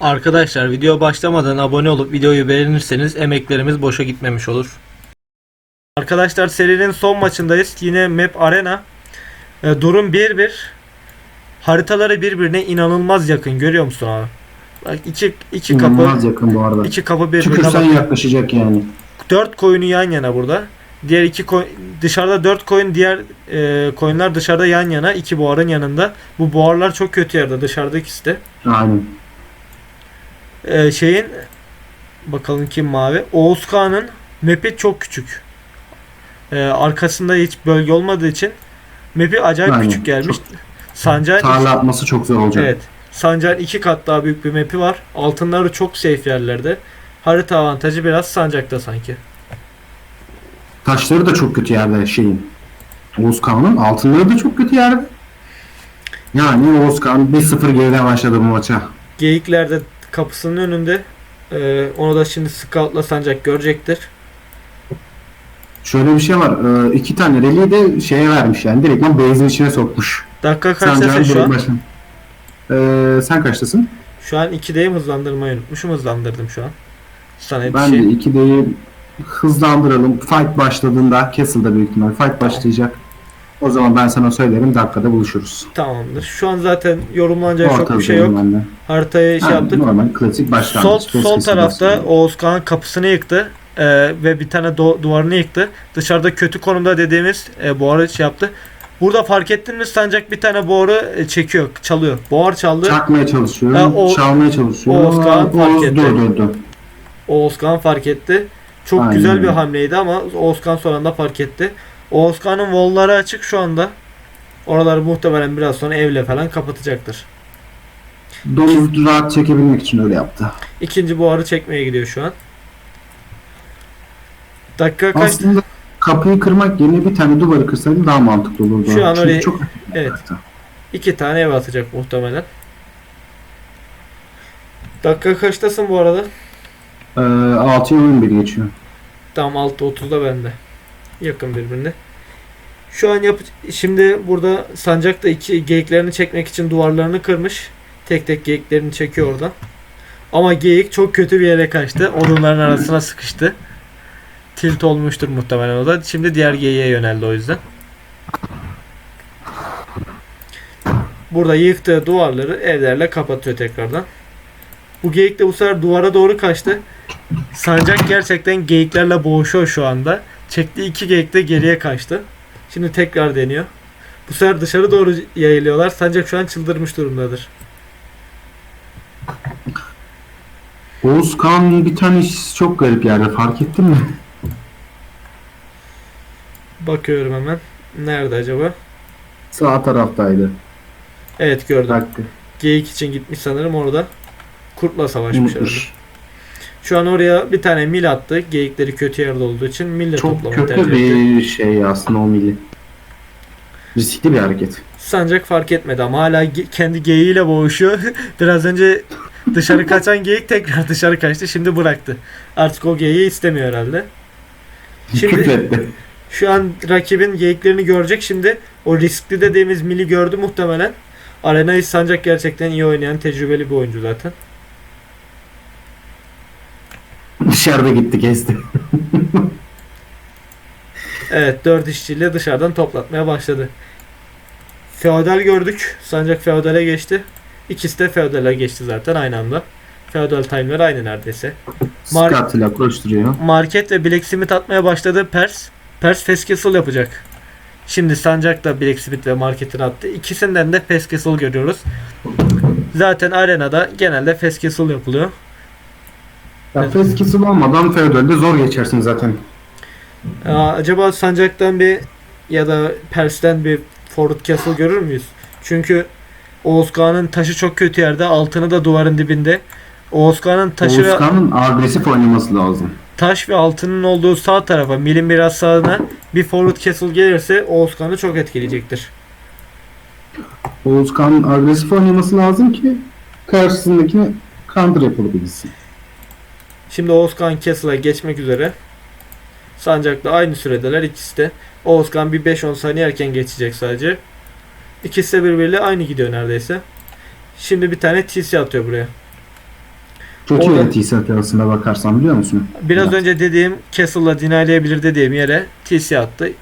Arkadaşlar video başlamadan abone olup videoyu beğenirseniz emeklerimiz boşa gitmemiş olur. Arkadaşlar serinin son maçındayız. Yine Map Arena. E, durum 1-1. Haritaları birbirine inanılmaz yakın. Görüyor musun abi? Bak iki, iki kapı İnanılmaz yakın bu arada. iki kapı birbirine Tükürsen bak. yaklaşacak yani. 4 koyunu yan yana burada. Diğer iki koy- dışarıda 4 koyun diğer e, koyunlar dışarıda yan yana iki buharın yanında. Bu buharlar çok kötü yerde dışarıda ikisi de. Aynen. Ee, şeyin bakalım kim mavi. Oğuz Kağan'ın map'i çok küçük. Ee, arkasında hiç bölge olmadığı için map'i acayip Aynen, küçük gelmiş. çok- Sancağın Tarla atması çok zor olacak. evet. Sancağın iki kat daha büyük bir map'i var. Altınları çok safe yerlerde. Harita avantajı biraz sancakta sanki. Taşları da çok kötü yerde şeyin. Oğuz Kağan'ın altınları da çok kötü yerde. Yani Oğuz Kağan 1-0 geriden başladı bu maça. Geyikler de kapısının önünde. Ee, onu da şimdi scoutla sancak görecektir. Şöyle bir şey var. e, iki tane rally de şeye vermiş yani. Direktman base'in içine sokmuş. Dakika kaçtasın şu an? başına. Ee, sen kaçtasın? Şu an 2'deyim hızlandırmayı unutmuşum hızlandırdım şu an. Sana Ben şey. de 2'deyi hızlandıralım. Fight başladığında Castle'da büyük ihtimal fight başlayacak. O zaman ben sana söylerim dakikada buluşuruz. Tamamdır. Şu an zaten yorumlanacak çok bir şey yok. ben de. Haritayı şey Ha, yaptık. Normal klasik başlangıç. Sol sol tarafta aslında. Oğuz Kağan kapısını yıktı. Ee, ve bir tane do- duvarını yıktı. Dışarıda kötü konumda dediğimiz e, buharı şey yaptı. Burada fark ettin mi sancak bir tane buharı e, çekiyor, çalıyor. Buhar çaldı. Çakmaya çalışıyor. Ha, o- çalmaya çalışıyor. Oğuz Kağan fark Oğuz etti. durdurdu. Oğuz Kağan fark etti. Çok Aynen güzel bir hamleydi ama Oğuz Kağan son anda fark etti. Oğuz Kağan'ın wall'ları açık şu anda. Oraları muhtemelen biraz sonra evle falan kapatacaktır. Domuz rahat çekebilmek için öyle yaptı. İkinci buharı çekmeye gidiyor şu an. Dakika kaç? Aslında kapıyı kırmak yerine bir tane duvarı kırsaydı daha mantıklı olurdu. Şu an Çünkü oraya- çok Evet. İki tane ev atacak muhtemelen. Dakika kaçtasın bu arada? Ee, 6'ya 11 geçiyor. Tam 6.30'da bende. Yakın birbirine. Şu an yap şimdi burada sancakta iki geyiklerini çekmek için duvarlarını kırmış. Tek tek geyiklerini çekiyor oradan. Ama geyik çok kötü bir yere kaçtı. Odunların arasına sıkıştı. Tilt olmuştur muhtemelen o da. Şimdi diğer geyiğe yöneldi o yüzden. Burada yıktığı duvarları evlerle kapatıyor tekrardan. Bu geyik de bu sefer duvara doğru kaçtı. Sancak gerçekten geyiklerle boğuşuyor şu anda. Çektiği iki geyik de geriye kaçtı. Şimdi tekrar deniyor. Bu sefer dışarı doğru yayılıyorlar. Sancak şu an çıldırmış durumdadır. Oğuz Kağan'ın bir tane çok garip yerde fark ettin mi? Bakıyorum hemen. Nerede acaba? Sağ taraftaydı. Evet gördüm. Dakika. Geyik için gitmiş sanırım orada. Kurtla savaşmış herhalde. Şu an oraya bir tane mil attı. Geyikleri kötü yerde olduğu için mille Çok toplamayı kötü tercih etti. bir şey aslında o milli. Riskli bir hareket. Sancak fark etmedi ama hala ge- kendi geyiğiyle boğuşuyor. Biraz önce dışarı kaçan geyik tekrar dışarı kaçtı. Şimdi bıraktı. Artık o geyiği istemiyor herhalde. Şimdi- Küfretti. Şu an rakibin geyiklerini görecek. Şimdi o riskli dediğimiz mili gördü muhtemelen. Arena'yı sancak gerçekten iyi oynayan tecrübeli bir oyuncu zaten. Dışarıda gitti kesti. Evet 4 işçiyle dışarıdan toplatmaya başladı. Feodal gördük. Sancak feodale geçti. İkisi de feodale geçti zaten aynı anda. Feodal time'lar aynı neredeyse. Mar- Scott ile koşturuyor. Market ve Blacksmith atmaya başladı Pers. Pers Castle yapacak. Şimdi Sancak da Blacksmith ve Market'ini attı. İkisinden de Castle görüyoruz. Zaten arenada genelde Castle yapılıyor. Ya Feskisi olmadan Feodal'de zor geçersin zaten. Aa, acaba Sancak'tan bir ya da Pers'ten bir Forward Castle görür müyüz? Çünkü Oğuz Kağan'ın taşı çok kötü yerde. Altını da duvarın dibinde. Oğuz Kağan'ın taşı ve, Oğuzkan'ın agresif oynaması lazım. taş ve altının olduğu sağ tarafa milin biraz sağına bir Forward Castle gelirse Oğuz Kağan'ı çok etkileyecektir. Oğuzkan'ın agresif oynaması lazım ki karşısındakine counter yapabilsin. Şimdi Oğuz Kağan Castle'a geçmek üzere. Sancak'la aynı süredeler ikisi de. Oğuz Kağan bir 5-10 saniye erken geçecek sadece. İkisi de birbiriyle aynı gidiyor neredeyse. Şimdi bir tane TC atıyor buraya. Çok iyi Orada- de TC atıyor aslında bakarsan biliyor musun? Biraz Evet. önce dediğim Castle'la dinaylayabilir dediğim yere TC attı.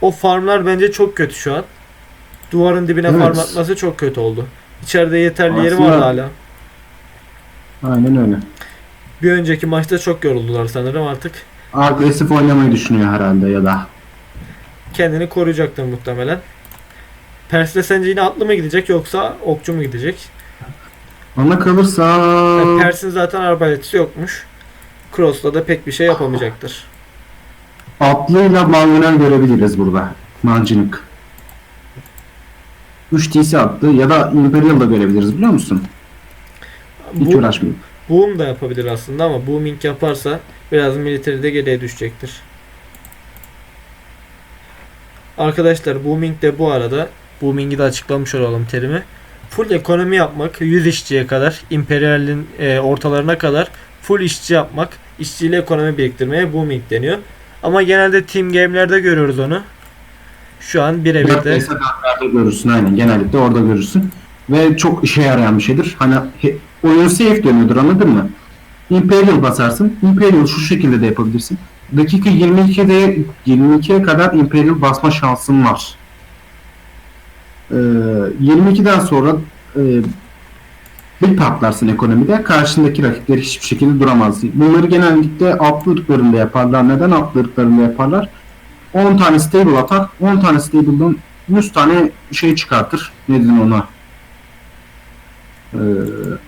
O farmlar bence çok kötü şu an. Duvarın dibine Evet. farm atması çok kötü oldu. İçeride yeterli yeri Aslında- vardı hala. Aynen öyle. Bir önceki maçta çok yoruldular sanırım artık. Agresif oynamayı düşünüyor herhalde ya da. Kendini koruyacaktır muhtemelen. Pers'le sence yine atlı mı gidecek yoksa okçu mu gidecek? Ona kalırsa Yani Pers'in zaten arbaletisi yokmuş. Cross'la da pek bir şey yapamayacaktır. atlıyla Malviner görebiliriz burada. Mancınık. 3 TC attı ya da Imperial da görebiliriz biliyor musun? Hiç Bu, uğraşmayayım. Boom da yapabilir aslında ama booming yaparsa biraz military'de geriye düşecektir. Arkadaşlar booming de bu arada booming'i de açıklamış olalım terimi. Full ekonomi yapmak 100 işçiye kadar imperialin e, ortalarına kadar full işçi yapmak işçiyle ekonomi biriktirmeye booming deniyor. Ama genelde team game'lerde görüyoruz onu. Şu an birebir de görürsün aynen. Genellikle orada görürsün. Ve çok işe yarayan bir şeydir. Hani oyun safe dönüyordur anladın mı? Imperial basarsın. Imperial şu şekilde de yapabilirsin. Dakika 22'de 22'ye kadar Imperial basma şansın var. Ee, 22'den sonra e, bir patlarsın ekonomide. Karşındaki rakipler hiçbir şekilde duramaz. Bunları genellikle altlı ırklarında yaparlar. Neden altlı ırklarında yaparlar? 10 tane stable atar. 10 tane stable'dan 100 tane şey çıkartır. Ne denir ona? Ee,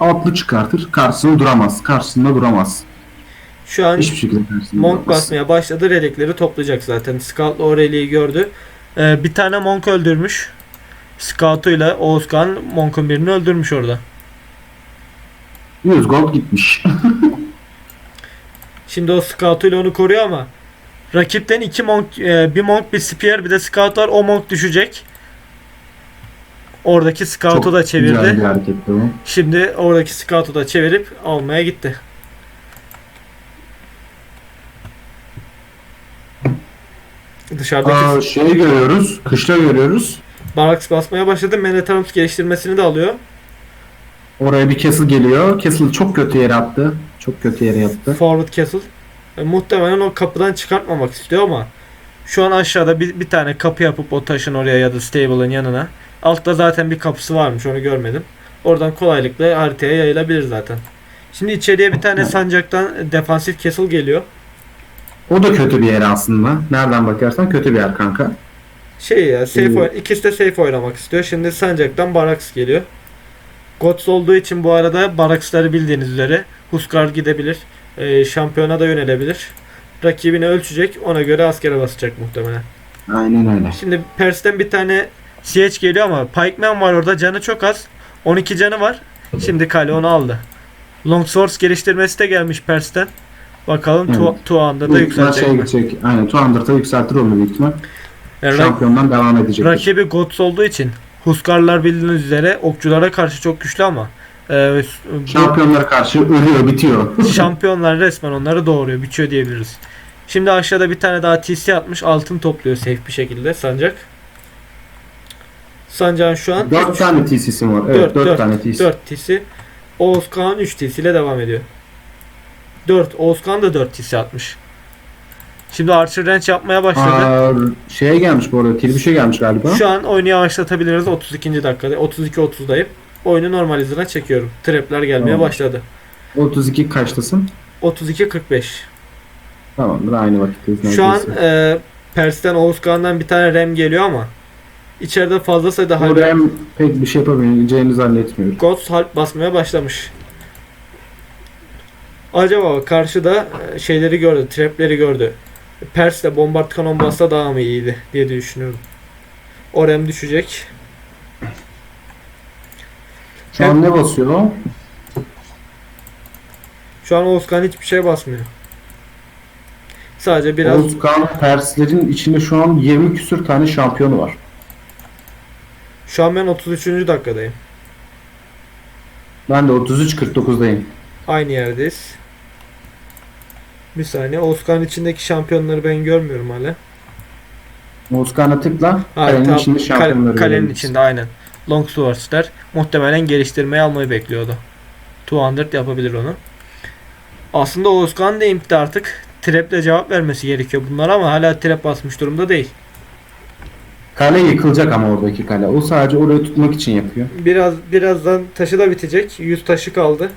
altlı çıkartır. Karşısında duramaz. Karşısında duramaz. şu an Hiçbir şekilde karşısında Monk duramaz. basmaya başladı. Relikleri toplayacak zaten. Scout'la o reliği gördü. Ee, bir tane Monk öldürmüş. Scout'uyla Oğuzkan Monk'un birini öldürmüş orada. 100 gold gitmiş. Şimdi o Scout'uyla onu koruyor ama rakipten iki Monk, e, bir Monk, bir Spear, bir de Scout var. O Monk düşecek. Oradaki Scout'u Çok da çevirdi. bir hareketti bu. Şimdi oradaki Scout'u da çevirip almaya gitti. Dışarıdaki Aa, şey görüyoruz. Kışla görüyoruz. Barracks basmaya başladı. Menetarums geliştirmesini de alıyor. Oraya bir Castle geliyor. Castle çok kötü yere attı. Çok kötü yere yaptı. Forward Castle. E, muhtemelen o kapıdan çıkartmamak istiyor ama şu an aşağıda bir, bir tane kapı yapıp o taşın oraya ya da stable'ın yanına. Altta zaten bir kapısı varmış onu görmedim. Oradan kolaylıkla haritaya yayılabilir zaten. Şimdi içeriye bir tane sancaktan defansif castle geliyor. O da kötü bir yer aslında. Nereden bakarsan kötü bir yer kanka. Şey ya safe Hmm. oyn- ikisi de safe oynamak istiyor. Şimdi sancaktan Barracks geliyor. Gods olduğu için bu arada Barracks'ları bildiğiniz üzere Huskar gidebilir. E, şampiyona da yönelebilir. Rakibini ölçecek. Ona göre askere basacak muhtemelen. Aynen öyle. Şimdi Pers'ten bir tane CH geliyor ama Pikeman var orada canı çok az. 12 canı var. Şimdi Kale onu aldı. Longswords geliştirmesi de gelmiş Pers'ten. Bakalım Evet. tu Tuan'da da yükselecek şey mi? gidecek. Aynen. 200'a yükseltir onu büyük ihtimal. Yani rak- Şampiyondan devam edecektir. rakibi Gods olduğu için Huskarlar bildiğiniz üzere okçulara karşı çok güçlü ama e, Şampiyonlara karşı ölüyor, bitiyor. şampiyonlar resmen onları doğuruyor, biçiyor diyebiliriz. Şimdi aşağıda bir tane daha TC atmış. Altın topluyor safe bir şekilde Sancak. Sancak'ın şu an 4 üç- tane TC'si var. Evet, Dört, 4 dört, tane TC. 4 TC. Oğuzkan 3 TC ile devam ediyor. 4. Oğuzkan da 4 TC atmış. Şimdi Archer Ranch yapmaya başladı. Aa, şeye gelmiş bu arada. Tilbiş'e gelmiş galiba. Şu an oyunu yavaşlatabiliriz 32. dakikada. 32-30'dayım. Oyunu normal hızına çekiyorum. Trapler gelmeye Tamam. başladı. 32 kaçtasın? 32-45. Tamamdır aynı vakitteyiz. Şu an e, Pers'ten Oğuzkan'dan bir tane Rem geliyor ama içeride fazla sayıda Bu halk Rem pek bir şey yapabileceğini zannetmiyorum. Gods harp basmaya başlamış. Acaba karşıda e, şeyleri gördü, trapleri gördü. Pers de bombard kanon bassa daha mı iyiydi diye düşünüyorum. Orem düşecek. Şu an ne basıyor? Şu an Oğuzkan hiçbir şey basmıyor. Sadece biraz Oğuzkan Perslerin içinde şu an 20 küsür tane şampiyonu var. Şu an ben 33. dakikadayım. Ben de 33-49'dayım. Aynı yerdeyiz. Bir saniye. Oğuzkan içindeki şampiyonları ben görmüyorum hala. Oğuzkan'a tıkla. Kalenin tamam. içinde şampiyonları kalenin görebilirsin. içinde aynen. Longswords'ler muhtemelen geliştirmeyi almayı bekliyordu. 200 yapabilir onu. Aslında Oğuzkan da impti artık. Trap'le cevap vermesi gerekiyor bunlar ama hala trap basmış durumda değil. Kale yıkılacak ama oradaki kale. O sadece orayı tutmak için yapıyor. Biraz birazdan taşı da bitecek. 100 taşı kaldı.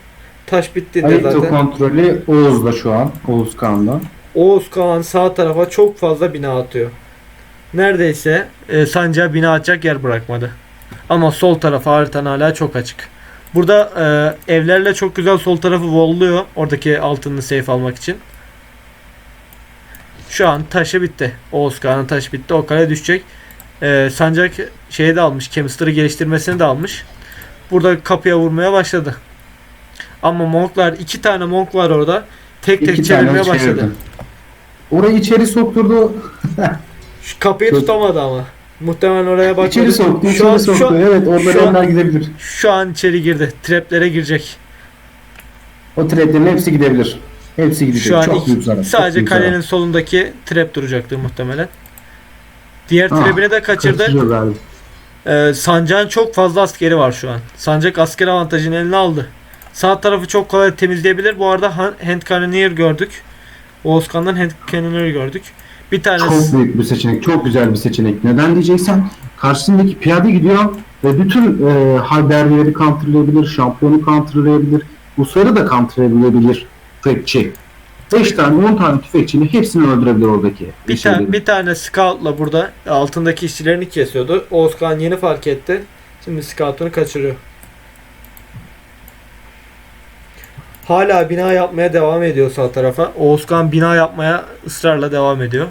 Taş bitti de Ayıptı zaten. kontrolü Oğuz'da şu an. Oğuz Kağan'da. Oğuz Kağan sağ tarafa çok fazla bina atıyor. Neredeyse e, sancağa bina atacak yer bırakmadı. Ama sol tarafa haritanın hala çok açık. Burada e, evlerle çok güzel sol tarafı volluyor. Oradaki altını safe almak için. Şu an taşı bitti. Oğuz Kağan'ın taşı bitti. O kale düşecek. E, sancak şeyi de almış. Chemistry geliştirmesini de almış. Burada kapıya vurmaya başladı. Ama monklar iki tane monk var orada. Tek tek İki çevirmeye başladı. çevirdi. Orayı içeri sokturdu. Şu kapıyı Çok- tutamadı ama. Muhtemelen oraya bakmadı. İçeri soktu, Şu içeri an, soktu. şu, an, evet orada şu an- remler gidebilir. şu an içeri girdi. Traplere girecek. O traplerin hepsi gidebilir. Hepsi gidecek. Şu an çok iki- büyük zarar. çok sadece büyük kalenin zarar. solundaki trap duracaktır muhtemelen. Diğer Ah, trapini de kaçırdı. Ee, Sancak'ın çok fazla askeri var şu an. Sancak asker avantajını eline aldı. Sağ tarafı çok kolay temizleyebilir. Bu arada Han- Hand Cannoneer gördük. Oğuzkan'dan Hand Cannoneer gördük. Bir tanesi Çok büyük bir seçenek. Çok güzel bir seçenek. Neden diyeceksen karşısındaki piyade gidiyor ve bütün e, haberleri counterlayabilir, şampiyonu counterlayabilir, Usar'ı da counterlayabilir tüfekçi. 5 tane 10 tane tüfekçiyle hepsini öldürebilir oradaki. Bir, şeyleri. tane bir tane scoutla burada altındaki işçilerini kesiyordu. Oğuzkan yeni fark etti. Şimdi scout'unu kaçırıyor. Hala bina yapmaya devam ediyor sağ tarafa. Oğuzkan bina yapmaya ısrarla devam ediyor.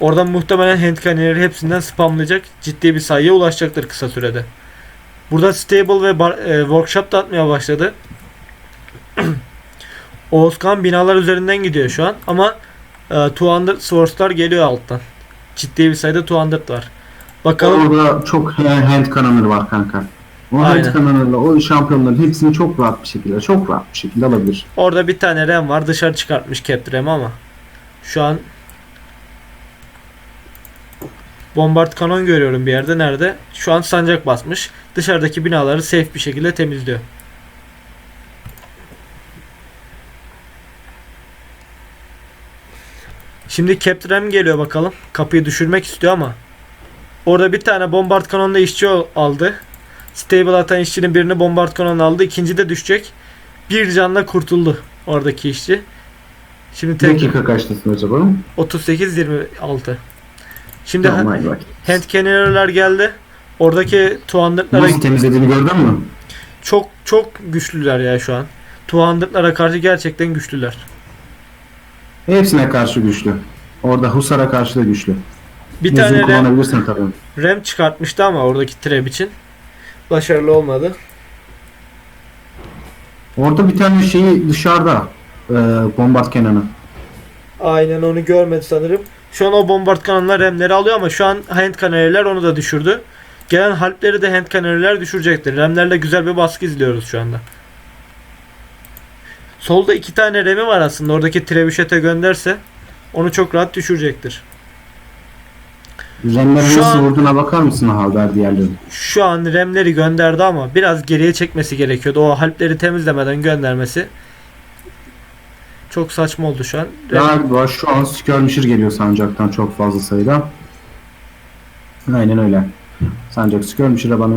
Oradan muhtemelen handcanneleri hepsinden spamlayacak. Ciddi bir sayıya ulaşacaktır kısa sürede. Burada stable ve bar- e, workshop da atmaya başladı. Oğuzkan binalar üzerinden gidiyor şu an ama e, 200 source'lar geliyor alttan. Ciddi bir sayıda 200 var. Bakalım Orada çok hand cannoner var kanka. O Aynen. hand cannoner'la o şampiyonların hepsini çok rahat bir şekilde, çok rahat bir şekilde alabilir. orada bir tane rem var dışarı çıkartmış Cap Rem ama şu an Bombard kanon görüyorum bir yerde. Nerede? Şu an sancak basmış. Dışarıdaki binaları safe bir şekilde temizliyor. Şimdi Captrem geliyor bakalım. Kapıyı düşürmek istiyor ama. Orada bir tane bombard kanonla işçi al- aldı. Stable atan işçinin birini bombard kanonla aldı. İkinci de düşecek. Bir canla kurtuldu oradaki işçi. Şimdi tek Dakika kaçtasın acaba? 38-26. Şimdi Tamam, hand cannoner'lar geldi. Oradaki tuandırtlara Nasıl temizlediğini gördün mü? çok çok güçlüler ya şu an. Tuandırtlara karşı gerçekten güçlüler. Hepsine karşı güçlü. Orada Husar'a karşı da güçlü. Bir Yüzünü tane kullanabilirsin tabii. rem çıkartmıştı ama oradaki trap için. Başarılı olmadı. Orada bir tane şeyi dışarıda. E, bombard Kenan'ı. Aynen onu görmedi sanırım. Şu an o bombard kanonlar remleri alıyor ama şu an hand cannoner'ler onu da düşürdü. Gelen harpleri de hand cannoner'ler düşürecektir. Remlerle güzel bir baskı izliyoruz şu anda. Solda iki tane remi var aslında. Oradaki trebüşete gönderse onu çok rahat düşürecektir. Remlerin Şu nasıl an- vurduğuna bakar mısın haber diğerleri? Şu an remleri gönderdi ama biraz geriye çekmesi gerekiyordu. O harpleri temizlemeden göndermesi çok saçma oldu şu an. Galiba şu an skirmisher geliyor sancaktan çok fazla sayıda. Aynen öyle. Sancak skirmisher'a bana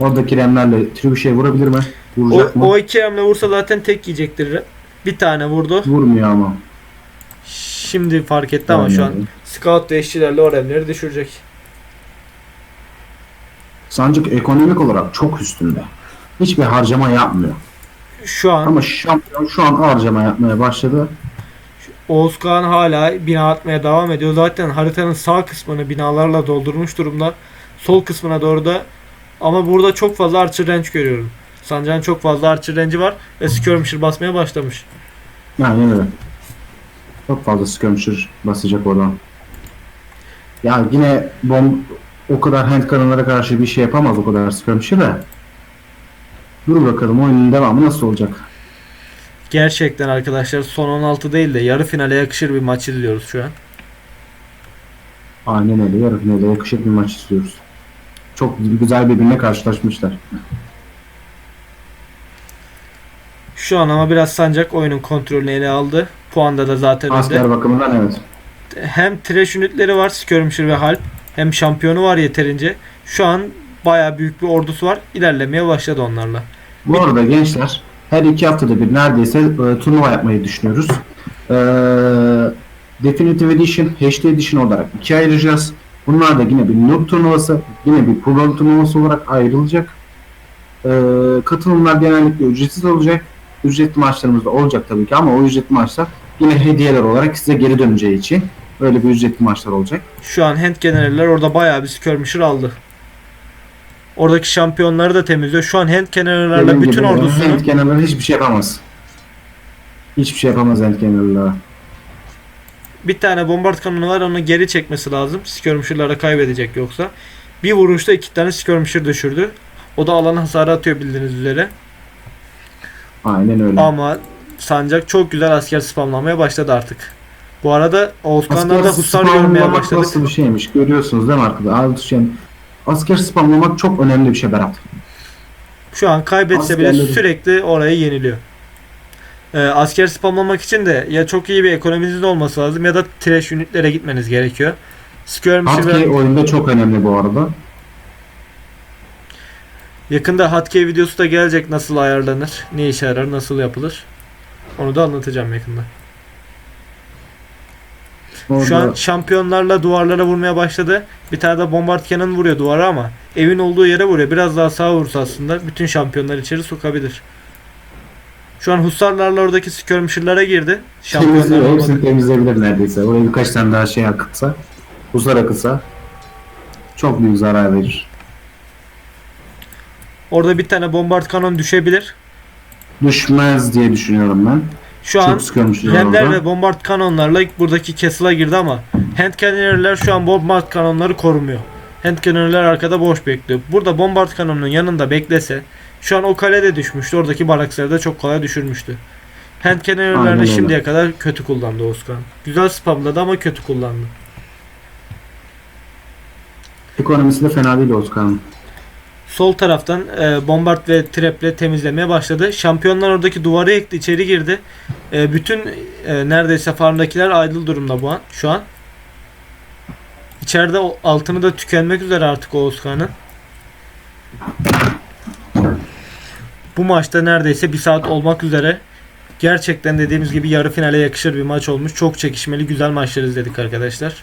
oradaki remlerle tribüşeye vurabilir mi? O, Vuracak mı? o iki remle vursa zaten tek yiyecektir. Bir tane vurdu. Vurmuyor ama. Şimdi fark etti ama şu an scout ve işçilerle o remleri düşürecek. Sancak ekonomik olarak çok üstünde. Hiçbir harcama yapmıyor. Şu an Ama şampiyon şu an harcama yapmaya başladı. Oğuz Kağan hala bina atmaya devam ediyor. Zaten haritanın sağ kısmını binalarla doldurmuş durumda. Sol kısmına doğru da ama burada çok fazla archer range görüyorum. Sancak'ın çok fazla archer range'i var ve skirmisher basmaya başlamış. Yani öyle. Çok fazla skirmisher basacak oradan. Ya yine bomb o kadar hand kanonlara karşı bir şey yapamaz o kadar skirmisher de. Dur bakalım oyunun devamı nasıl olacak? Gerçekten arkadaşlar son 16 değil de yarı finale yakışır bir maç izliyoruz şu an. Aynen öyle. Yarı finale yakışır bir maç istiyoruz. Çok güzel birbirine karşılaşmışlar. Şu an ama biraz Sancak oyunun kontrolünü ele aldı. Puanda da zaten önde. Asker bakımından evet. Hem trash ünitleri var Skirmisher ve Halp. Hem şampiyonu var yeterince. Şu an baya büyük bir ordusu var. İlerlemeye başladı onlarla. Bu arada gençler her iki haftada bir neredeyse e, turnuva yapmayı düşünüyoruz. E, Definitive Edition, HD Edition olarak ikiye ayıracağız. Bunlar da yine bir noob turnuvası, yine bir pro turnuvası olarak ayrılacak. E, katılımlar genellikle ücretsiz olacak. Ücretli maçlarımız da olacak tabii ki ama o ücretli maçlar yine hediyeler olarak size geri döneceği için öyle bir ücretli maçlar olacak. Şu an Hand Generaller orada bayağı bir Skirmisher aldı. Oradaki şampiyonları da temizliyor. Şu an Hand Dediğim bütün ordusunu Hand Cannoner hiçbir şey yapamaz. Hiçbir şey yapamaz Hand Cannoner'la. bir tane bombard kanonu var onu geri çekmesi lazım. Skirmisher'lara kaybedecek yoksa. Bir vuruşta iki tane Skirmisher düşürdü. O da alan hasarı atıyor bildiğiniz üzere. Aynen öyle. Ama Sancak çok güzel asker spamlamaya başladı artık. Bu arada Oğuzkan'dan da Hussar görmeye başladık. nasıl bir şeymiş görüyorsunuz değil mi arkada? Abi şey, asker spamlamak çok önemli bir şey Berat. Şu an kaybetse bile Askerleri. sürekli orayı yeniliyor. Ee, asker spamlamak için de ya çok iyi bir ekonominizin olması lazım ya da trash ünitlere gitmeniz gerekiyor. Hotkey ve oyunda çok önemli bu arada. Yakında hotkey videosu da gelecek nasıl ayarlanır, ne işe yarar, nasıl yapılır. Onu da anlatacağım yakında. Orada Şu an şampiyonlarla duvarlara vurmaya başladı. Bir tane de bombard cannon vuruyor duvara ama evin olduğu yere vuruyor. Biraz daha sağa vursa aslında bütün şampiyonlar içeri sokabilir. Şu an Hussarlarla oradaki skirmisher'lara girdi. Şampiyonlar hepsini temizleyebilir neredeyse. Oraya birkaç tane daha şey akıtsa, buzlar akıtsa çok büyük zarar verir. Orada bir tane bombard kanon düşebilir. Düşmez diye düşünüyorum ben. Şu an orada. ve bombard kanonlarla buradaki castle'a girdi ama hand cannoner'ler şu an bombard kanonları korumuyor. Hand cannoner'ler arkada boş bekliyor. Burada bombard kanonunun yanında beklese şu an o kalede düşmüştü. Oradaki barakları da çok kolay düşürmüştü. Hand öyle. şimdiye kadar kötü kullandı Oskan. Güzel spamladı ama kötü kullandı. Ekonomisi de fena değil Oscar'ın. Sol taraftan e, bombard ve traple temizlemeye başladı. Şampiyonlar oradaki duvarı yıktı, içeri girdi. E, bütün e, neredeyse farmdakiler aydıl durumda bu an, şu an. İçeride altını da tükenmek üzere artık Oğuzkan'ın. Bu maçta neredeyse bir saat olmak üzere. Gerçekten dediğimiz gibi yarı finale yakışır bir maç olmuş. Çok çekişmeli, güzel maçlar izledik arkadaşlar.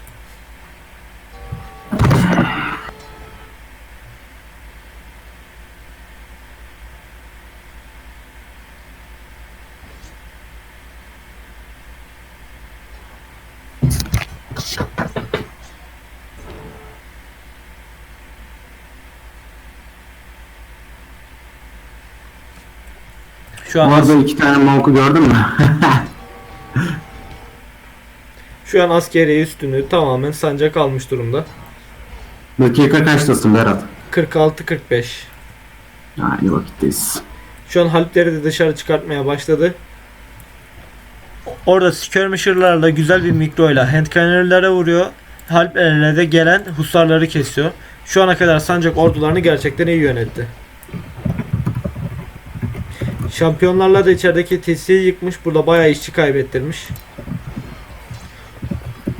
Şu Bu an arada iki tane Monk'u gördün mü? Şu an askeri üstünlüğü tamamen sancak almış durumda. Dakika kaçtasın Berat? 46-45. Aynı vakitteyiz. Şu an Halpleri de dışarı çıkartmaya başladı. Orada skirmisher'larla güzel bir mikroyla hand cannoner'lara vuruyor. Halplerle de gelen husarları kesiyor. Şu ana kadar sancak ordularını gerçekten iyi yönetti. Şampiyonlarla da içerideki tesiyi yıkmış. Burada bayağı işçi kaybettirmiş.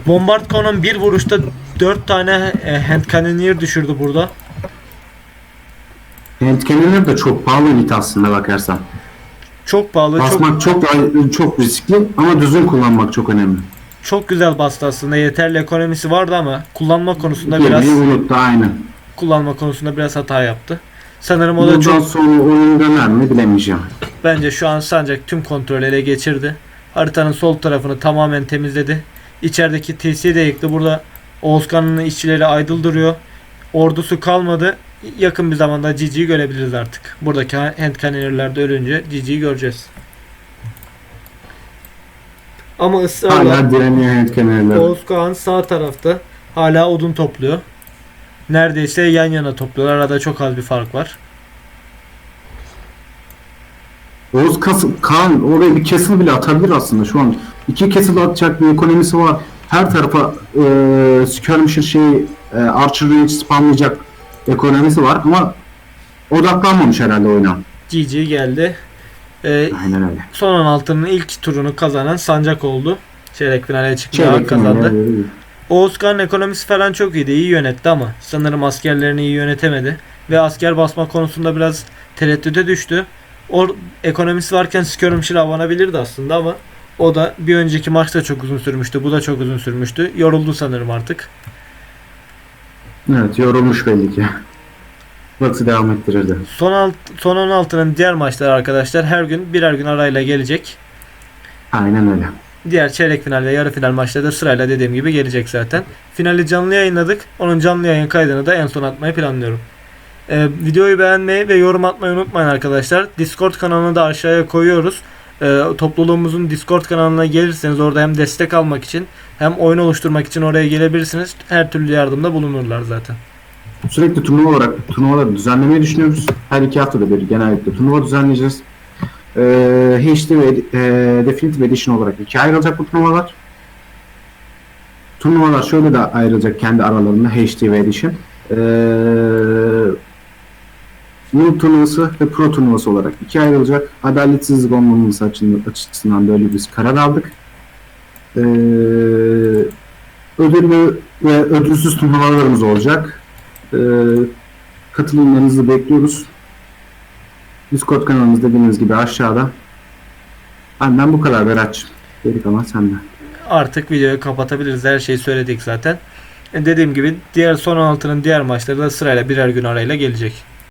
Bombard Canon bir vuruşta 4 tane e, hand cannoneer düşürdü burada. Handcannoner de çok pahalı elit aslında bakarsan. Çok pahalı, çok Basmak çok çok riskli ama düzgün kullanmak çok önemli. Çok güzel bastı aslında. Yeterli ekonomisi vardı ama kullanma konusunda biraz Yemeği unuttu aynen. kullanma konusunda biraz hata yaptı. Sanırım o da Bundan çok sonra oyun döner mi bilemeyeceğim. bence şu an Sancak tüm kontrolü ele geçirdi. Haritanın sol tarafını tamamen temizledi. İçerideki TC'yi de yıktı. Burada Oğuzkan'ın işçileri aydıl duruyor. Ordusu kalmadı. Yakın bir zamanda GG'yi görebiliriz artık. Buradaki hand cannoner'ler de ölünce GG'yi göreceğiz. Ama ısrarla Hala direniyor handcannonerler. Oğuz Kağan sağ tarafta hala odun topluyor. Neredeyse yan yana topluyorlar. Arada çok az bir fark var. Oğuz Kas Kaan oraya bir kesil bile atabilir aslında şu an. iki kesil atacak bir ekonomisi var. Her tarafa e, skirmisher şeyi e, archer range spamlayacak ekonomisi var ama odaklanmamış herhalde oyuna. GG geldi. Ee, Aynen öyle. son 16'nın ilk turunu kazanan Sancak oldu. Çeyrek finale çıktı. Çeyrek kazandı. finalde- Oğuzkan'ın ekonomisi falan çok iyiydi. iyi yönetti ama sanırım askerlerini iyi yönetemedi. Ve asker basma konusunda biraz tereddüte düştü. O ekonomisi varken Skirmish'e avanabilirdi aslında ama o da bir önceki maçta çok uzun sürmüştü. Bu da çok uzun sürmüştü. Yoruldu sanırım artık. Evet yorulmuş belli ki. Vakti devam ettirirdi. Son, alt, son 16'nın diğer maçları arkadaşlar her gün birer gün arayla gelecek. Aynen öyle. Diğer çeyrek final ve yarı final maçları da sırayla dediğim gibi gelecek zaten. Finali canlı yayınladık. Onun canlı yayın kaydını da en son atmayı planlıyorum. Ee, videoyu beğenmeyi ve yorum atmayı unutmayın arkadaşlar. Discord kanalını da aşağıya koyuyoruz. Ee, topluluğumuzun Discord kanalına gelirseniz orada hem destek almak için hem oyun oluşturmak için oraya gelebilirsiniz. Her türlü yardımda bulunurlar zaten. Sürekli turnuva olarak turnuvaları düzenlemeyi düşünüyoruz. Her iki haftada bir genellikle turnuva düzenleyeceğiz. Ee, HD ve e, Definitive Edition olarak ikiye ayrılacak bu turnuvalar. Turnuvalar şöyle de ayrılacak kendi aralarında HD ve Edition. Ee, Noob turnuvası ve Pro turnuvası olarak ikiye ayrılacak. Adaletsizlik olmaması açısından böyle biz karar aldık. Ee, ödüllü ve ödülsüz turnuvalarımız olacak. Ee, katılımlarınızı bekliyoruz. Discord kanalımız dediğiniz gibi aşağıda. Benden bu kadar Berat'cığım. Geri kalan senden. Artık videoyu kapatabiliriz. Her şeyi söyledik zaten. E, dediğim gibi diğer son 16'nın diğer maçları da sırayla birer gün arayla gelecek.